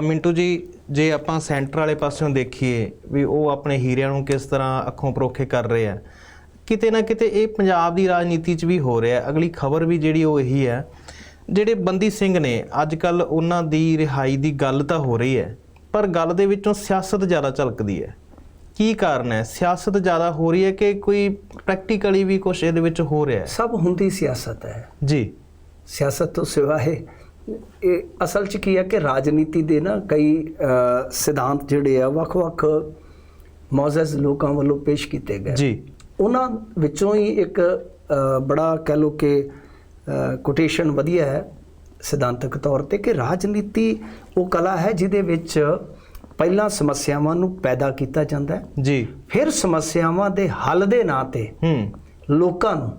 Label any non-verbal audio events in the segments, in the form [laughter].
ਮਿੰਟੂ ਜੀ ਜੇ ਆਪਾਂ ਸੈਂਟਰ ਵਾਲੇ ਪਾਸਿਓਂ ਦੇਖੀਏ ਵੀ ਉਹ ਆਪਣੇ ਹੀਰਿਆਂ ਨੂੰ ਕਿਸ ਤਰ੍ਹਾਂ ਅੱਖੋਂ ਪਰੋਖੇ ਕਰ ਰਹੇ ਆ ਕਿਤੇ ਨਾ ਕਿਤੇ ਇਹ ਪੰਜਾਬ ਦੀ ਰਾਜਨੀਤੀ 'ਚ ਵੀ ਹੋ ਰਿਹਾ। ਹੈ। ਅਗਲੀ ਖਬਰ ਵੀ ਜਿਹੜੀ ਉਹ ਇਹੀ ਹੈ ਜਿਹੜੇ ਬੰਦੀ ਸਿੰਘ ਨੇ ਅੱਜ ਕੱਲ ਉਹਨਾਂ ਦੀ ਰਿਹਾਈ ਦੀ ਗੱਲ ਤਾਂ ਹੋ ਰਹੀ ਹੈ ਪਰ ਗੱਲ ਦੇ ਵਿੱਚੋਂ ਸਿਆਸਤ ਜ਼ਿਆਦਾ ਝਲਕਦੀ ਹੈ। ਕੀ ਕਾਰਨ ਹੈ? ਸਿਆਸਤ ਜ਼ਿਆਦਾ ਹੋ ਰਹੀ ਹੈ ਕਿ ਕੋਈ ਪ੍ਰੈਕਟੀਕਲੀ ਵੀ ਕੁਝ ਇਹਦੇ ਵਿੱਚ ਹੋ ਰਿਹਾ ਹੈ? ਸਭ ਹੁੰਦੀ ਸਿਆਸਤ ਹੈ। ਜੀ। ਸਿਆਸਤ ਤੋਂ ਸਿਵਾ ਹੈ। ਇਹ ਅਸਲ 'ਚ ਕੀ ਹੈ ਕਿ ਰਾਜਨੀਤੀ ਦੇ ਨਾ ਕਈ ਸਿਧਾਂਤ ਜਿਹੜੇ ਆ ਵੱਖ-ਵੱਖ ਮੌਜ਼ਜ਼ ਲੋਕਾਂ ਵੱਲੋਂ ਪੇਸ਼ ਕੀਤੇ ਗਏ। ਜੀ। ਉਹਨਾਂ ਵਿੱਚੋਂ ਹੀ ਇੱਕ ਬੜਾ ਕਹਿ ਲੋ ਕਿ ਕੋਟੇਸ਼ਨ ਵਧੀਆ ਹੈ ਸਿਧਾਂਤਕ ਤੌਰ ਤੇ ਕਿ ਰਾਜਨੀਤੀ ਉਹ ਕਲਾ ਹੈ ਜਿਹਦੇ ਵਿੱਚ ਪਹਿਲਾਂ ਸਮੱਸਿਆਵਾਂ ਨੂੰ ਪੈਦਾ ਕੀਤਾ ਜਾਂਦਾ ਹੈ। ਜੀ। ਫਿਰ ਸਮੱਸਿਆਵਾਂ ਦੇ ਹੱਲ ਦੇ ਨਾਂ ਤੇ ਹੂੰ। ਲੋਕਾਂ ਨੂੰ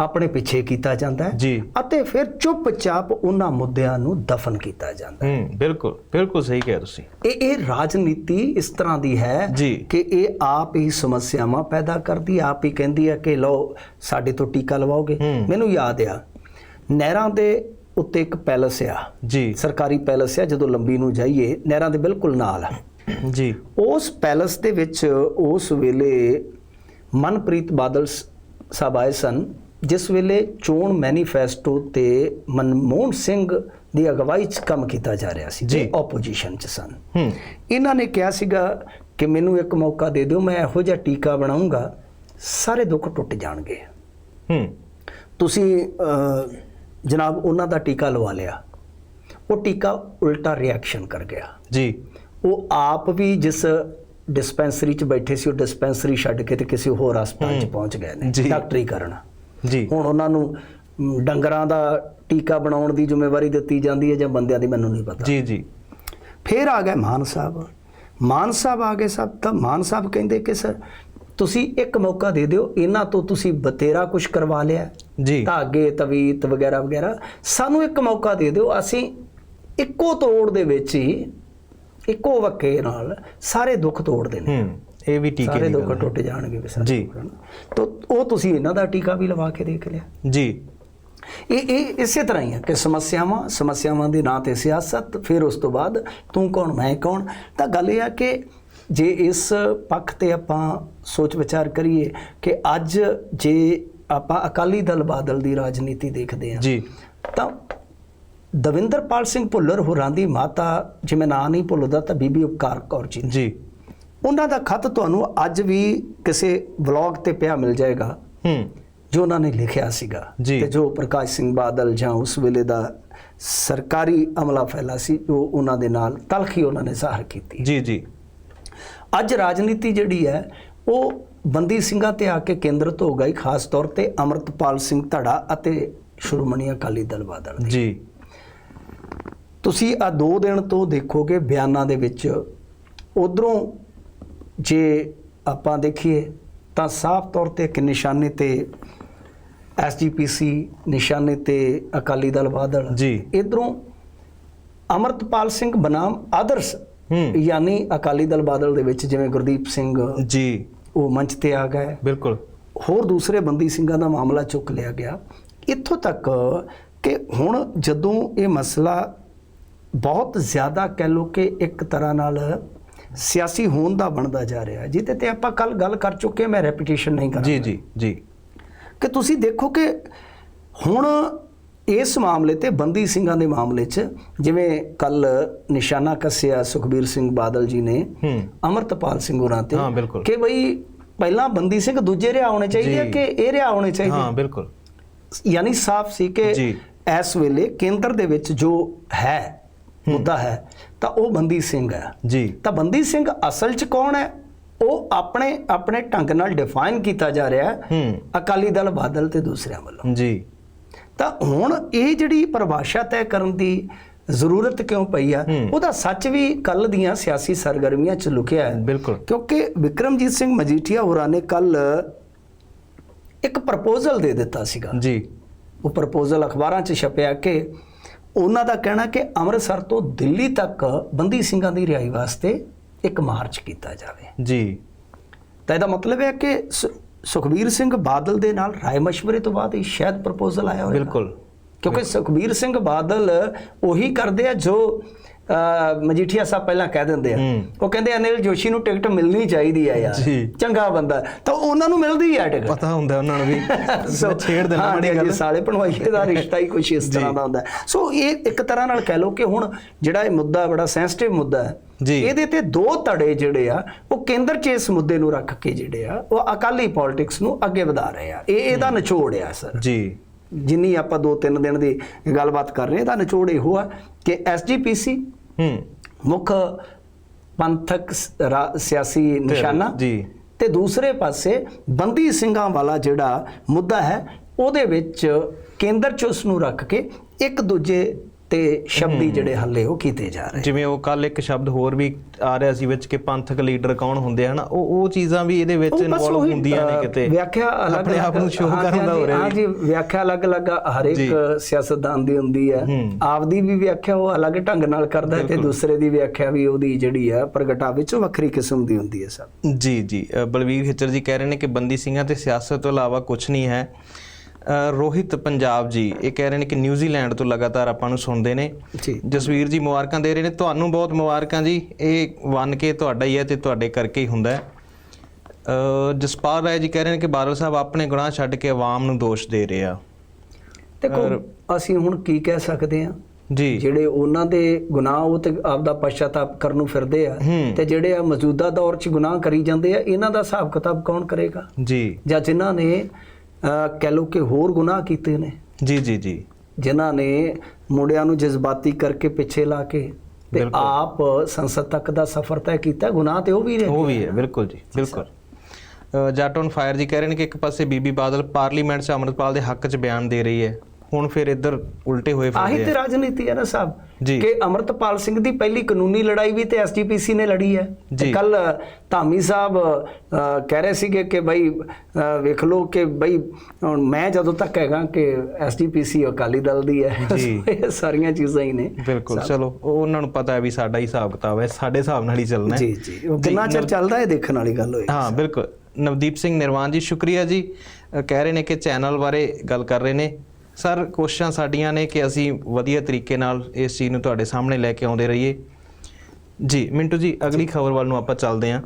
ਆਪਣੇ ਪਿੱਛੇ ਕੀਤਾ ਜਾਂਦਾ ਹੈ ਜੀ। ਅਤੇ ਫਿਰ ਚੁੱਪਚਾਪ ਉਹਨਾਂ ਮੁੱਦਿਆਂ ਨੂੰ ਦਫਨ ਕੀਤਾ ਜਾਂਦਾ ਹੈ। ਹੂੰ ਬਿਲਕੁਲ ਬਿਲਕੁਲ ਸਹੀ ਕਿਹਾ ਤੁਸੀਂ। ਇਹ ਇਹ ਰਾਜਨੀਤੀ ਇਸ ਤਰ੍ਹਾਂ ਦੀ ਹੈ। ਕਿ ਇਹ ਆਪ ਹੀ ਸਮੱਸਿਆਵਾਂ ਪੈਦਾ ਕਰਦੀ ਹੈ, ਆਪ ਹੀ ਕਹਿੰਦੀ ਹੈ ਕਿ ਲਓ ਸਾਡੇ ਤੋਂ ਟੀਕਾ ਲਵਾਓਗੇ। ਮੈਨੂੰ ਯਾਦ ਆ ਨਹਿਰਾਂ ਦੇ ਉੱਤੇ ਇੱਕ ਪੈਲਸ ਆ। ਜੀ। ਸਰਕਾਰੀ ਪੈਲਸ ਆ ਜਦੋਂ ਲੰਬੀ ਨੂੰ ਜਾਈਏ ਨਹਿਰਾਂ ਦੇ ਬਿਲਕੁਲ ਨਾਲ। ਜੀ। ਉਸ ਪੈਲਸ ਦੇ ਵਿੱਚ ਉਸ ਵੇਲੇ ਮਨਪ੍ਰੀਤ ਬਾਦਲ ਸਾਹਿਬ ਆਏ ਸਨ ਜਿਸ ਵੇਲੇ ਚੋਣ ਮੈਨੀਫੈਸਟੋ ਤੇ ਮਨਮੋਹਨ ਸਿੰਘ ਦੀ ਅਗਵਾਈ 'ਚ ਕੰਮ ਕੀਤਾ ਜਾ ਰਿਹਾ ਸੀ ਜੀ। ਆਪੋਜੀਸ਼ਨ 'ਚ ਸਨ। ਇਹਨਾਂ ਨੇ ਕਿਹਾ ਸੀਗਾ ਕਿ ਮੈਨੂੰ ਇੱਕ ਮੌਕਾ ਦੇ ਦਿਓ ਮੈਂ ਇਹੋ ਜਿਹਾ ਟੀਕਾ ਬਣਾਉਂਗਾ ਸਾਰੇ ਦੁੱਖ ਟੁੱਟ ਜਾਣਗੇ। ਹੂੰ। ਤੁਸੀਂ ਜਨਾਬ ਉਹਨਾਂ ਦਾ ਟੀਕਾ ਲਵਾ ਲਿਆ। ਉਹ ਟੀਕਾ ਉਲਟਾ ਰਿਐਕਸ਼ਨ ਕਰ ਗਿਆ। ਜੀ। ਉਹ ਆਪ ਵੀ ਜਿਸ ਡਿਸਪੈਂਸਰੀ 'ਚ ਬੈਠੇ ਸੀ ਉਹ ਡਿਸਪੈਂਸਰੀ ਛੱਡ ਕੇ ਤੇ ਕਿਸੇ ਹੋਰ ਹਸਪਤਾਲ 'ਚ। ਪਹੁੰਚ ਗਏ ਨੇ। ਡਾਕਟਰੀ ਕਰਨ। ਜੀ। ਹੁਣ ਉਹਨਾਂ ਨੂੰ ਡੰਗਰਾਂ ਦਾ ਟੀਕਾ ਬਣਾਉਣ ਦੀ ਜ਼ਿੰਮੇਵਾਰੀ ਦਿੱਤੀ ਜਾਂਦੀ ਹੈ ਜਾਂ ਬੰਦਿਆਂ ਦੀ ਮੈਨੂੰ ਨਹੀਂ ਪਤਾ। ਜੀ ਜੀ। ਫਿਰ ਆ ਗਏ ਮਾਨ ਸਾਹਿਬ। ਮਾਨ ਸਾਹਿਬ ਆ ਗਏ ਸਭ ਤਾਂ ਮਾਨ ਸਾਹਿਬ ਕਹਿੰਦੇ ਕਿ ਸਰ ਤੁਸੀਂ ਇੱਕ ਮੌਕਾ ਦੇ ਦਿਓ ਇਹਨਾਂ ਤੋਂ ਤੁਸੀਂ ਬਤੇਰਾ ਕੁਝ ਕਰਵਾ ਲਿਆ। ਜੀ। ਧਾਗੇ ਤਵੀਤ ਵਗੈਰਾ ਵਗੈਰਾ। ਸਾਨੂੰ ਇੱਕ ਮੌਕਾ ਦੇ ਦਿਓ ਅਸੀਂ ਇੱਕੋ ਤੋੜ ਦੇ ਵਿੱਚ ਹੀ ਇੱਕੋ ਵਕੇ ਨਾਲ ਸਾਰੇ ਦੁੱਖ ਤੋੜਦੇ ਨੇ। ਹੂੰ। ਇਹ ਵੀ ਟੀਕੇ ਸਾਰੇ ਦੀ ਦੁੱਖ ਗੱਲ ਹੈ। ਟੁੱਟ ਜਾਣਗੇ ਵੀ ਸਾਰੇ ਜੀ। ਤਾਂ ਉਹ ਤੁਸੀਂ ਇਹਨਾਂ ਦਾ ਟੀਕਾ ਵੀ ਲਵਾ ਕੇ ਦੇਖ ਲਿਆ। ਜੀ। ਇਹ ਇਹ ਇਸੇ ਤਰ੍ਹਾਂ ਹੀ ਹੈ ਕਿ ਸਮੱਸਿਆਵਾਂ ਸਮੱਸਿਆਵਾਂ ਦੇ ਨਾਂ ਤੇ ਸਿਆਸਤ ਫਿਰ ਉਸ ਤੋਂ ਬਾਅਦ ਤੂੰ ਕੌਣ ਮੈਂ ਕੌਣ? ਤਾਂ ਗੱਲ ਇਹ ਹੈ ਕਿ ਜੇ ਇਸ ਪੱਖ ਤੇ ਆਪਾਂ ਸੋਚ ਵਿਚਾਰ ਕਰੀਏ ਕਿ ਅੱਜ ਜੇ ਆਪਾਂ ਅਕਾਲੀ ਦਲ ਬਾਦਲ ਦੀ ਰਾਜਨੀਤੀ ਦੇਖਦੇ ਹਾਂ ਜੀ। ਤਾਂ ਦਵਿੰਦਰਪਾਲ ਸਿੰਘ ਭੁੱਲਰ ਹੋਰਾਂ ਦੀ ਮਾਤਾ ਜਿਵੇਂ ਨਾਂ ਨਹੀਂ ਭੁੱਲਦਾ ਤਾਂ ਬੀਬੀ ਉਪਕਾਰ ਕੌਰ ਜੀ ਜੀ। ਉਹਨਾਂ ਦਾ ਖੱਤ ਤੁਹਾਨੂੰ ਅੱਜ ਵੀ ਕਿਸੇ ਵਲੌਗ ਤੇ ਪਿਆ ਮਿਲ ਜਾਏਗਾ। ਹੂੰ। ਜੋ ਉਹਨਾਂ ਨੇ ਲਿਖਿਆ ਸੀਗਾ। ਤੇ ਜੋ ਪ੍ਰਕਾਸ਼ ਸਿੰਘ ਬਾਦਲ ਜਾਂ ਉਸ ਵੇਲੇ ਦਾ ਸਰਕਾਰੀ ਅਮਲਾ ਫੈਲਾ ਸੀ ਜੋ ਉਹਨਾਂ ਦੇ ਨਾਲ ਤਲਖੀ ਉਹਨਾਂ ਨੇ ਜ਼ਾਹਰ ਕੀਤੀ। ਜੀ ਜੀ। ਅੱਜ ਰਾਜਨੀਤੀ ਜਿਹੜੀ ਹੈ ਉਹ ਬੰਦੀ ਸਿੰਘਾਂ ਤੇ ਆ ਕੇ ਕੇਂਦਰਿਤ ਹੋ ਗਈ ਖਾਸ ਤੌਰ ਤੇ ਅਮਰਤਪਾਲ ਸਿੰਘ ਧੜਾ ਅਤੇ ਸ਼੍ਰੋਮਣੀ ਅਕਾਲੀ ਦਲ ਬਾਦਲ ਦੀ। ਜੀ। ਤੁਸੀਂ ਆ ਦੋ ਦਿਨ ਤੋਂ ਦੇਖੋਗੇ ਬਿਆਨਾਂ ਦੇ ਵਿੱਚ ਉਧਰੋਂ ਜੇ ਆਪਾਂ ਦੇਖੀਏ ਤਾਂ ਸਾਫ਼ ਤੌਰ ਤੇ ਇੱਕ ਨਿਸ਼ਾਨੇ ਤੇ ਐਸਜੀਪੀਸੀ ਨਿਸ਼ਾਨੇ ਤੇ ਅਕਾਲੀ ਦਲ ਬਾਦਲ ਜੀ। ਇਧਰੋਂ ਅਮਰਤਪਾਲ ਸਿੰਘ ਬਨਾਮ ਆਦਰਸ ਯਾਨੀ ਅਕਾਲੀ ਦਲ ਬਾਦਲ ਦੇ ਵਿੱਚ ਜਿਵੇਂ ਗੁਰਦੀਪ ਸਿੰਘ ਜੀ। ਉਹ ਮੰਚ ਤੇ ਆ ਗਏ। ਬਿਲਕੁਲ। ਹੋਰ ਦੂਸਰੇ ਬੰਦੀ ਸਿੰਘਾਂ ਦਾ ਮਾਮਲਾ ਚੁੱਕ ਲਿਆ ਗਿਆ। ਇੱਥੋਂ ਤੱਕ ਕਿ ਹੁਣ ਜਦੋਂ ਇਹ ਮਸਲਾ ਬਹੁਤ ਜ਼ਿਆਦਾ ਕਹਿ ਲੋ ਕਿ ਇੱਕ ਤਰ੍ਹਾਂ ਨਾਲ ਸਿਆਸੀ ਹੋਣ ਦਾ ਬਣਦਾ ਜਾ ਰਿਹਾ ਹੈ। ਜਿਹਦੇ ਤੇ ਆਪਾਂ ਕੱਲ ਗੱਲ ਕਰ ਚੁੱਕੇ ਹਾਂ, ਮੈਂ ਰੈਪੀਟੀਸ਼ਨ ਨਹੀਂ ਕਰਾਂਗਾ। ਜੀ ਜੀ ਜੀ। ਕਿ ਤੁਸੀਂ ਦੇਖੋ ਕਿ ਹੁਣ ਇਸ ਮਾਮਲੇ ਤੇ ਬੰਦੀ ਸਿੰਘਾਂ ਦੇ ਮਾਮਲੇ 'ਚ ਜਿਵੇਂ ਕੱਲ ਨਿਸ਼ਾਨਾ ਕੱਸਿਆ ਸੁਖਬੀਰ ਸਿੰਘ ਬਾਦਲ ਜੀ ਨੇ ਹੂੰ। ਅਮਰਤਪਾਲ ਸਿੰਘ ਹੋਰਾਂ ਤੇ ਹਾਂ। ਕਿ ਬਈ ਪਹਿਲਾਂ ਬੰਦੀ ਸਿੰਘ ਦੂਜੇ ਰਿਹਾ ਹੋਣੇ ਚਾਹੀਦੇ। ਕਿ ਇਹ ਰਿਹਾ ਹੋਣੇ ਹਾਂ ਚਾਹੀਦੇ ਬਿਲਕੁਲ। ਯਾਨੀ ਸਾਫ਼ ਸੀ ਕਿ। ਇਸ ਵੇਲੇ ਕੇਂਦਰ ਦੇ ਵਿੱਚ ਜੋ ਹੈ। ਮੁੱਦਾ ਹੈ ਤਾਂ ਉਹ ਬੰਦੀ ਸਿੰਘ ਹੈ। ਜੀ। ਤਾਂ ਬੰਦੀ ਸਿੰਘ ਅਸਲ 'ਚ ਕੌਣ ਹੈ? ਉਹ ਆਪਣੇ ਆਪਣੇ ਢੰਗ ਨਾਲ ਡਿਫਾਈਨ ਕੀਤਾ ਜਾ ਰਿਹਾ ਹੈ। ਅਕਾਲੀ ਦਲ ਬਾਦਲ ਤੇ ਦੂਸਰਿਆਂ ਵੱਲੋਂ। ਜੀ। ਤਾਂ ਹੁਣ ਇਹ ਜਿਹੜੀ ਪਰਿਭਾਸ਼ਾ ਤੈਅ ਕਰਨ ਦੀ ਜ਼ਰੂਰਤ ਕਿਉਂ ਪਈ ਆ। ਉਹਦਾ ਸੱਚ ਵੀ ਕੱਲ ਦੀਆਂ ਸਿਆਸੀ ਸਰਗਰਮੀਆਂ 'ਚ ਲੁਕਿਆ ਹੈ। ਬਿਲਕੁਲ। ਕਿਉਂਕਿ ਵਿਕਰਮਜੀਤ ਸਿੰਘ ਮਜੀਠੀਆ ਹੋਰਾਂ ਨੇ ਕੱਲ ਇੱਕ ਪ੍ਰਪੋਜ਼ਲ ਦੇ ਦਿੱਤਾ ਸੀਗਾ। ਜੀ। ਉਹ ਪ੍ਰਪੋਜ਼ਲ ਅਖਬਾਰਾਂ 'ਚ ਛਪਿਆ ਕਿ ਉਹਨਾਂ ਦਾ ਕਹਿਣਾ ਕਿ ਅੰਮ੍ਰਿਤਸਰ ਤੋਂ ਦਿੱਲੀ ਤੱਕ ਬੰਦੀ ਸਿੰਘਾਂ ਦੀ ਰਿਹਾਈ ਵਾਸਤੇ ਇੱਕ ਮਾਰਚ ਕੀਤਾ ਜਾਵੇ। ਜੀ। ਤਾਂ ਇਹਦਾ ਮਤਲਬ ਹੈ ਕਿ ਸੁਖਬੀਰ ਸਿੰਘ ਬਾਦਲ ਦੇ ਨਾਲ ਰਾਏ ਮਸ਼ਵਰੇ ਤੋਂ ਬਾਅਦ ਇਹ ਸ਼ਾਇਦ ਪ੍ਰਪੋਜ਼ਲ ਆਇਆ ਹੋਵੇਗਾ। ਬਿਲਕੁਲ। ਕਿਉਂਕਿ ਸੁਖਬੀਰ ਸਿੰਘ ਬਾਦਲ ਉਹੀ ਕਰਦੇ ਆ ਜੋ ਮਜੀਠੀਆ ਸਾਹਿਬ ਪਹਿਲਾਂ ਕਹਿ ਦਿੰਦੇ ਆ। ਉਹ ਕਹਿੰਦੇ ਅਨਿਲ ਜੋਸ਼ੀ ਨੂੰ ਟਿਕਟ ਮਿਲਣੀ ਚਾਹੀਦੀ ਆ ਯਾਰ। ਚੰਗਾ ਬੰਦਾ। ਤਾਂ ਉਹਨਾਂ ਨੂੰ ਮਿਲਦੀ ਆ ਟਿਕਟ। ਪਤਾ ਹੁੰਦਾ ਉਹਨਾਂ ਨੂੰ ਵੀ। [laughs] ਛੇੜ ਦੇਣਾ ਜੀ, ਗੱਲ। ਸਾਲੇ ਭਣਵਾਈਏ ਦਾ ਰਿਸ਼ਤਾ ਹੀ ਕੁਝ ਇਸ ਤਰ੍ਹਾਂ ਦਾ ਹੁੰਦਾ। ਸੋ ਇਹ ਇੱਕ ਤਰ੍ਹਾਂ ਨਾਲ ਕਹਿ ਲਓ ਕਿ ਹੁਣ ਜਿਹੜਾ ਇਹ ਮੁੱਦਾ ਬੜਾ ਸੈਂਸਿਟਿਵ ਮੁੱਦਾ ਹੈ ਜੀ। ਇਹਦੇ ਤੇ ਦੋ ਧੜੇ ਜਿਹੜੇ ਆ ਉਹ ਕੇਂਦਰ 'ਚ ਇਸ ਮੁੱਦੇ ਨੂੰ ਰੱਖ ਕੇ ਜਿਹੜੇ ਆ ਉਹ ਅਕਾਲੀ ਪੋਲਿਟਿਕਸ ਨੂੰ ਅੱਗੇ ਵਧਾ ਰਹੇ ਆ। ਇਹ ਇਹਦਾ ਨਿਚੋੜ ਆ ਸਰ। ਜੀ। ਜਿੰਨੀ ਆਪਾਂ ਦੋ ਤਿੰਨ ਦਿਨ ਦੀ ਗੱਲਬਾਤ ਕਰ ਰਹੇ ਇਹਦਾ ਨਿਚੋੜ ਇਹੋ ਆ ਕਿ ਐਸਜੀਪੀਸੀ ਹੂੰ। ਮੁੱਖ ਪੰਥਕ ਸਿਆਸੀ ਨਿਸ਼ਾਨਾ ਜੀ। ਤੇ ਦੂਸਰੇ ਪਾਸੇ ਬੰਦੀ ਸਿੰਘਾਂ ਵਾਲਾ ਜਿਹੜਾ ਮੁੱਦਾ ਹੈ ਉਹਦੇ ਵਿੱਚ ਕੇਂਦਰ 'ਚ ਉਸ ਨੂੰ ਰੱਖ ਕੇ ਇੱਕ ਦੂਜੇ ਤੇ ਸ਼ਬਦੀ ਜਿਹੜੇ ਹੱਲੇ ਉਹ ਕੀਤੇ ਜਾ ਰਹੇ। ਜਿਵੇਂ ਉਹ ਕੱਲ ਇੱਕ ਸ਼ਬਦ ਹੋਰ ਵੀ ਆ ਰਿਹਾ ਸੀ ਵਿੱਚ ਕਿ ਪੰਥਕ ਲੀਡਰ ਕੌਣ ਹੁੰਦੇ ਹਨ ਉਹ ਉਹ ਚੀਜ਼ਾਂ ਵੀ ਇਹਦੇ ਵਿੱਚ ਇਨਵੋਲਵ ਹੁੰਦੀਆਂ ਨੇ ਕਿਤੇ। ਵਿਆਖਿਆ ਅਲੱਗ ਆਪਣੇ ਆਪ ਨੂੰ ਸ਼ੋਅ ਕਰਨ ਦਾ ਹੋ ਰਿਹਾ ਹਾਂ ਜੀ ਵਿਆਖਿਆ ਅਲੱਗ-ਅਲੱਗ ਹਰ ਇੱਕ। ਸਿਆਸਤਦਾਨ ਦੀ ਹੁੰਦੀ ਹੈ। ਹੂੰ। ਆਪਦੀ ਵੀ ਵਿਆਖਿਆ ਉਹ ਅਲੱਗ ਢੰਗ ਨਾਲ ਕਰਦਾ ਹੈ ਤੇ। ਦੂਸਰੇ ਦੀ ਵਿਆਖਿਆ ਵੀ ਉਹਦੀ ਜਿਹੜੀ ਹੈ ਪ੍ਰਗਟਾਵੇ ਚ ਵੱਖਰੀ ਕਿਸਮ ਦੀ ਹੁੰਦੀ ਹੈ ਸਭ। ਜੀ ਜੀ। ਬਲਵੀਰ ਹਿੱਚਰ ਜੀ ਕਹਿ ਰਹੇ ਨੇ ਕਿ ਬੰਦੀ ਸਿੰਘਾਂ ਤੇ ਸਿਆਸਤ ਤੋਂ ਇਲਾਵਾ ਕੁਝ ਨਹੀਂ ਹੈ। ਰੋਹਿਤ ਪੰਜਾਬ ਜੀ ਇਹ ਕਹਿ ਰਹੇ ਨੇ ਕਿ ਨਿਊਜ਼ੀਲੈਂਡ ਤੋਂ ਲਗਾਤਾਰ ਆਪਾਂ ਨੂੰ ਸੁਣਦੇ ਨੇ। ਜਸਵੀਰ ਜੀ ਮੁਬਾਰਕਾਂ ਦੇ ਰਹੇ ਨੇ। ਤੁਹਾਨੂੰ ਬਹੁਤ ਮੁਬਾਰਕਾਂ ਜੀ। ਇਹ ਵਨ ਕੇ ਤੁਹਾਡਾ ਹੀ ਹੈ ਤੇ ਤੁਹਾਡੇ ਕਰਕੇ ਹੀ ਹੁੰਦਾ ਹੈ। ਜਸਪਾਲ ਰਾਏ ਜੀ ਕਹਿ ਰਹੇ ਨੇ ਕਿ ਬਾਦਲ ਸਾਹਿਬ ਆਪਣੇ ਗੁਨਾਹ ਛੱਡ ਕੇ ਆਵਾਮ ਨੂੰ ਦੋਸ਼ ਦੇ ਰਹੇ ਆ। ਦੇਖੋ ਅਸੀਂ ਹੁਣ ਕੀ ਕਹਿ ਸਕਦੇ ਹਾਂ? ਜੀ। ਜਿਹੜੇ ਉਹਨਾਂ ਦੇ ਗੁਨਾਹ ਉਹ ਤੇ ਆਪਦਾ ਪਛਤਾਪ ਕਰਨ ਨੂੰ ਫਿਰਦੇ ਆ। ਤੇ ਜਿਹੜੇ ਆ ਮੌਜੂਦਾ ਦੌਰ 'ਚ ਗੁਨਾਹ ਕਰੀ ਜਾਂਦੇ ਆ ਇਹਨਾਂ ਦਾ ਹਿਸਾਬ ਕਿਤਾਬ ਕੌਣ ਕਰੇਗਾ? ਜੀ। ਜਾਂ ਜਿਨ੍ਹਾਂ ਨੇ ਕਹਿ ਲਓ ਕਿ ਹੋਰ ਗੁਨਾਹ ਕੀਤੇ ਨੇ। ਜੀ ਜੀ ਜੀ। ਜਿਨ੍ਹਾਂ ਨੇ ਮੁੰਡਿਆਂ ਨੂੰ ਜਜ਼ਬਾਤੀ ਕਰਕੇ ਪਿੱਛੇ ਲਾ ਕੇ ਤੇ। ਆਪ ਸੰਸਦ ਤੱਕ ਦਾ ਸਫ਼ਰ ਤੈਅ ਕੀਤਾ। ਗੁਨਾਹ ਤੇ ਉਹ ਵੀ ਰਹੇ ਉਹ ਵੀ ਹੈ ਬਿਲਕੁਲ ਜੀ ਬਿਲਕੁਲ। ਜੱਟ ਔਨ ਫਾਇਰ ਜੀ ਕਹਿ ਰਹੇ ਨੇ ਕਿ ਇੱਕ ਪਾਸੇ ਬੀਬੀ ਬਾਦਲ ਪਾਰਲੀਮੈਂਟ 'ਚ ਅੰਮ੍ਰਿਤਪਾਲ ਦੇ ਹੱਕ 'ਚ ਬਿਆਨ ਦੇ ਰਹੀ ਹੈ। ਹੁਣ ਫਿਰ ਇੱਧਰ ਉਲਟੇ ਹੋਏ ਆਹੀ ਫਿਰਦੇ ਤੇ ਆ। ਰਾਜਨੀਤੀ ਹੈ ਨਾ ਸਾਹਿਬ। ਕਿ ਅਮਰਤਪਾਲ ਸਿੰਘ ਦੀ ਪਹਿਲੀ ਕਾਨੂੰਨੀ ਲੜਾਈ ਵੀ ਤੇ ਐਸਜੀਪੀਸੀ ਨੇ ਲੜੀ ਹੈ। ਤੇ। ਕੱਲ ਧਾਮੀ ਸਾਹਿਬ ਕਹਿ ਰਹੇ ਸੀਗੇ ਕਿ ਅਹ, ਵੇਖ ਲਓ ਕਿ ਬਈ ਹੁਣ ਮੈਂ ਜਦੋਂ ਤੱਕ ਹੈਗਾ ਕਿ ਐਸਜੀਪੀਸੀ ਅਕਾਲੀ ਦਲ ਦੀ ਹੈ ਜੀ। [laughs] ਇਹ ਸਾਰੀਆਂ ਚੀਜ਼ਾਂ ਹੀ ਨੇ। ਬਿਲਕੁਲ ਚਲੋ ਉਹ ਉਹਨਾਂ ਨੂੰ ਪਤਾ ਹੈ ਵੀ ਸਾਡਾ ਹੀ ਹਿਸਾਬ ਕਿਤਾਬ ਹੈ ਸਾਡੇ ਹਿਸਾਬ ਨਾਲ ਹੀ ਚੱਲਣਾ ਹੈ। ਜੀ ਜੀ ਉਹ ਕਿੰਨਾ ਚਿਰ ਚੱਲਦਾ ਹੈ ਦੇਖਣ ਵਾਲੀ ਗੱਲ ਹੋਈ। ਹਾਂ ਬਿਲਕੁਲ। ਨਵਦੀਪ ਸਿੰਘ ਨਿਰਵਾਨ ਜੀ ਸ਼ੁਕਰੀਆ ਜੀ। ਕਹਿ ਰਹੇ ਨੇ ਕਿ ਚੈਨਲ ਬਾਰੇ ਗੱਲ ਕਰ ਰਹੇ ਨੇ। ਸਰ ਕੋਸ਼ਿਸ਼ਾਂ ਸਾਡੀਆਂ ਨੇ ਕਿ ਅਸੀਂ ਵਧੀਆ ਤਰੀਕੇ ਨਾਲ ਇਸ ਚੀਜ਼ ਨੂੰ ਤੁਹਾਡੇ ਸਾਹਮਣੇ ਲੈ ਕੇ ਆਉਂਦੇ ਰਹੀਏ। ਜੀ ਮਿੰਟੂ ਜੀ ਅਗਲੀ ਖਬਰ ਵੱਲ ਨੂੰ ਆਪਾਂ ਚੱਲਦੇ ਹਾਂ।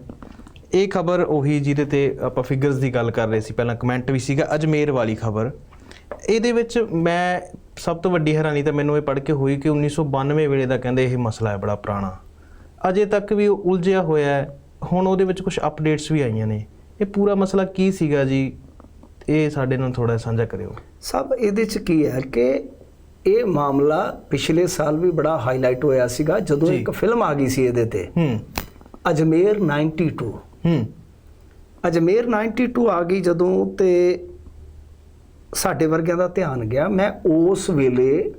ਇਹ ਖਬਰ ਉਹੀ ਜਿਹਦੇ ਤੇ ਆਪਾਂ ਫਿਗਰਸ ਦੀ ਗੱਲ ਕਰ ਰਹੇ ਸੀ। ਪਹਿਲਾਂ ਕਮੈਂਟ ਵੀ ਸੀਗਾ ਅਜਮੇਰ ਵਾਲੀ ਖਬਰ। ਇਹਦੇ ਵਿੱਚ ਮੈਂ ਸਭ ਤੋਂ ਵੱਡੀ ਹੈਰਾਨੀ ਤਾਂ ਮੈਨੂੰ ਇਹ ਪੜ੍ਹ ਕੇ ਹੋਈ ਕਿ 1992 ਵੇਲੇ ਦਾ ਕਹਿੰਦੇ ਇਹ ਮਸਲਾ ਹੈ ਬੜਾ ਪੁਰਾਣਾ। ਅਜੇ ਤੱਕ ਵੀ ਉਲਝਿਆ ਹੋਇਆ ਹੈ। ਹੁਣ ਉਹਦੇ ਵਿੱਚ ਕੁਝ ਅਪਡੇਟਸ ਵੀ ਆਈਆਂ ਨੇ। ਇਹ ਪੂਰਾ ਮਸਲਾ ਕੀ ਸੀਗਾ ਜੀ? ਇਹ ਸਾਡੇ ਨਾਲ ਥੋੜਾ ਸਾਂਝਾ ਕਰਿਓ। ਸਭ ਇਹਦੇ ਚ ਕੀ ਹੈ ਕਿ ਇਹ ਮਾਮਲਾ ਪਿਛਲੇ ਸਾਲ ਵੀ ਬੜਾ ਹਾਈਲਾਈਟ ਹੋਇਆ ਸੀਗਾ ਜਦੋਂ। ਇੱਕ ਫਿਲਮ ਆ ਗਈ ਸੀ ਇਹਦੇ ਤੇ। ਹੂੰ। ਅਜਮੇਰ 92 ਹੂੰ। ਅਜਮੇਰ 92 ਆ ਗਈ ਜਦੋਂ ਤੇ ਸਾਡੇ ਵਰਗਿਆਂ ਦਾ ਧਿਆਨ ਗਿਆ। ਮੈਂ ਉਸ ਵੇਲੇ